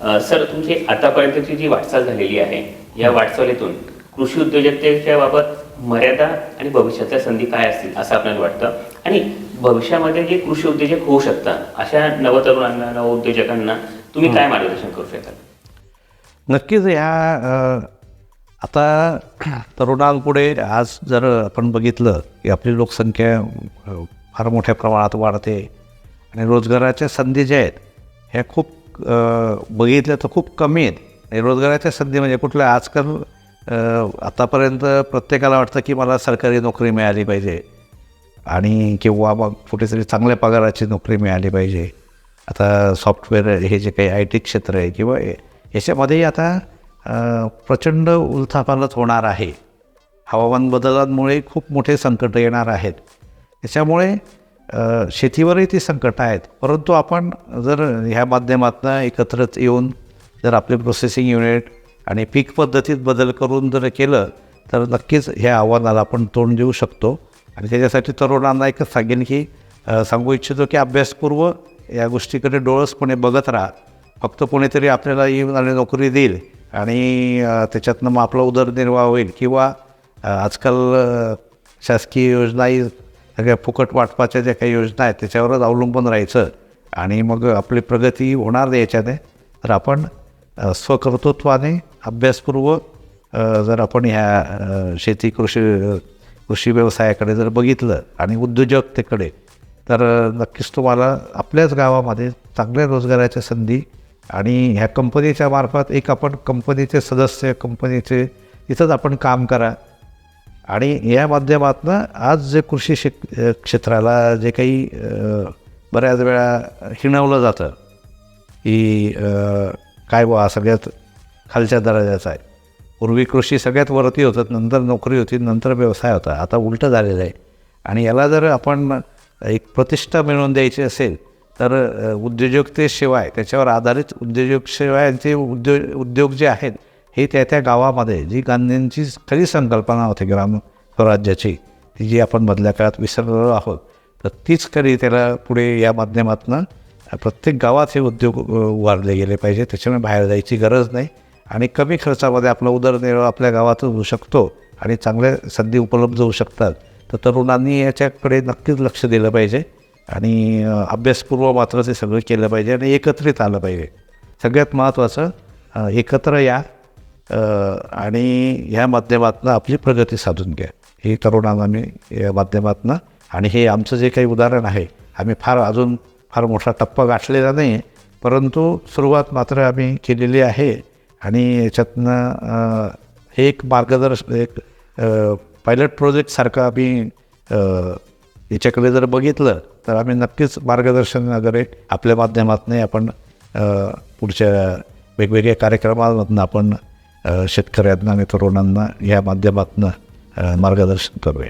Sir तुमची आतापर्यंतची जी वाटचाल झालेली आहे या वाटचालीतून कृषी उद्योजकतेच्या बाबत मर्यादा आणि भविष्यातल्या संधी काय असतील असं आपल्याला वाटतं? आणि भविष्यामध्ये जे कृषी उद्योजक होऊ शकतात अशा नवतरुणांना नवउद्योजकांना तुम्ही काय मार्गदर्शन करू शकाल? नक्कीच या आता तरुणांपुढे आज जर आपण बघितलं की आपली लोकसंख्या फार मोठ्या प्रमाणात वाढते आणि रोजगाराच्या संधी ज्या आहेत ह्या खूप बघितलं बघितल्या तर खूप कमी आहेत. रोजगाराच्या संधी म्हणजे कुठल्या आजकाल आतापर्यंत प्रत्येकाला वाटतं की मला सरकारी नोकरी मिळाली पाहिजे. आणि किंवा मग कुठेतरी चांगल्या पगाराची नोकरी मिळाली पाहिजे. आता सॉफ्टवेअर हे जे काही आय टी क्षेत्र आहे किंवा याच्यामध्येही आता प्रचंड उलथापालत होणार आहे. हवामान बदलांमुळे खूप मोठे संकट येणार आहेत. त्याच्यामुळे शेतीवरही ती संकट आहेत. परंतु आपण जर ह्या माध्यमातून एकत्रच येऊन जर आपले प्रोसेसिंग युनिट आणि पीक पद्धतीत बदल करून जर केलं तर नक्कीच ह्या आव्हानाला आपण तोंड देऊ शकतो. आणि त्याच्यासाठी तरुणांना एकच सांगेन की सांगू इच्छितो की अभ्यासपूर्व या गोष्टीकडे डोळसपणे बघत राहा. फक्त कोणीतरी आपल्याला येऊन आणि नोकरी देईल आणि त्याच्यातनं मग आपला उदरनिर्वाह होईल किंवा आजकाल शासकीय योजनाही सगळ्या फुकट वाटपाच्या ज्या काही योजना आहेत त्याच्यावरच अवलंबून राहायचं आणि मग आपली प्रगती होणार नाही याच्याने. तर आपण स्वकर्तृत्वाने अभ्यासपूर्वक जर आपण ह्या शेती कृषी कृषी व्यवसायाकडे जर बघितलं आणि उद्योजकतेकडे तर नक्कीच तुम्हाला आपल्याच गावामध्ये चांगल्या रोजगाराच्या संधी आणि ह्या कंपनीच्या मार्फत एक आपण कंपनीचे सदस्य कंपनीचे तिथंच आपण काम करा. आणि या माध्यमातून आज जे कृषी शिक क्षेत्राला जे काही बऱ्याच वेळा हिणवलं जातं की काय बुवा सगळ्यात खालच्या दर्जाचा आहे. पूर्वी कृषी सगळ्यात वरती होतं नंतर नोकरी होती नंतर व्यवसाय होता. आता उलटं झालेलं आहे. आणि याला जर आपण एक प्रतिष्ठा मिळवून द्यायची असेल तर उद्योजकतेशिवाय त्याच्यावर आधारित उद्योजकशिवाय ते उद्योग उद्योग जे आहेत हे त्या त्या गावामध्ये जी गांधींची खरी संकल्पना होती ग्राम स्वराज्याची ती जी आपण मधल्या काळात विसरलेलो आहोत तर तीच खरी त्याला पुढे या माध्यमातून प्रत्येक गावात हे उद्योग उभारले गेले पाहिजे त्याच्यामुळे बाहेर जायची गरज नाही आणि कमी खर्चामध्ये आपला उदरनिर्वाह आपल्या गावातच होऊ शकतो आणि चांगल्या संधी उपलब्ध होऊ शकतात. तर तरुणांनी याच्याकडे नक्कीच लक्ष दिलं पाहिजे आणि अभ्यासपूर्व मात्र ते सगळं केलं पाहिजे आणि एकत्रित आलं पाहिजे. सगळ्यात महत्त्वाचं एकत्र या आणि ह्या माध्यमातून आपली प्रगती साधून घ्या. हे तरुणांना मी या माध्यमातून आणि हे आमचं जे काही उदाहरण आहे आम्ही फार अजून फार मोठा टप्पा गाठलेला नाही आहे परंतु सुरुवात मात्र आम्ही केलेली आहे आणि याच्यातनं हे एक मार्गदर्शन एक पायलट प्रोजेक्टसारखं आम्ही याच्याकडे जर बघितलं तर आम्ही नक्कीच मार्गदर्शन वगैरे आपल्या माध्यमातून आपण पुढच्या वेगवेगळ्या कार्यक्रमांमधून आपण शेतकऱ्यांना आणि तरुणांना या माध्यमातून मार्गदर्शन करूया.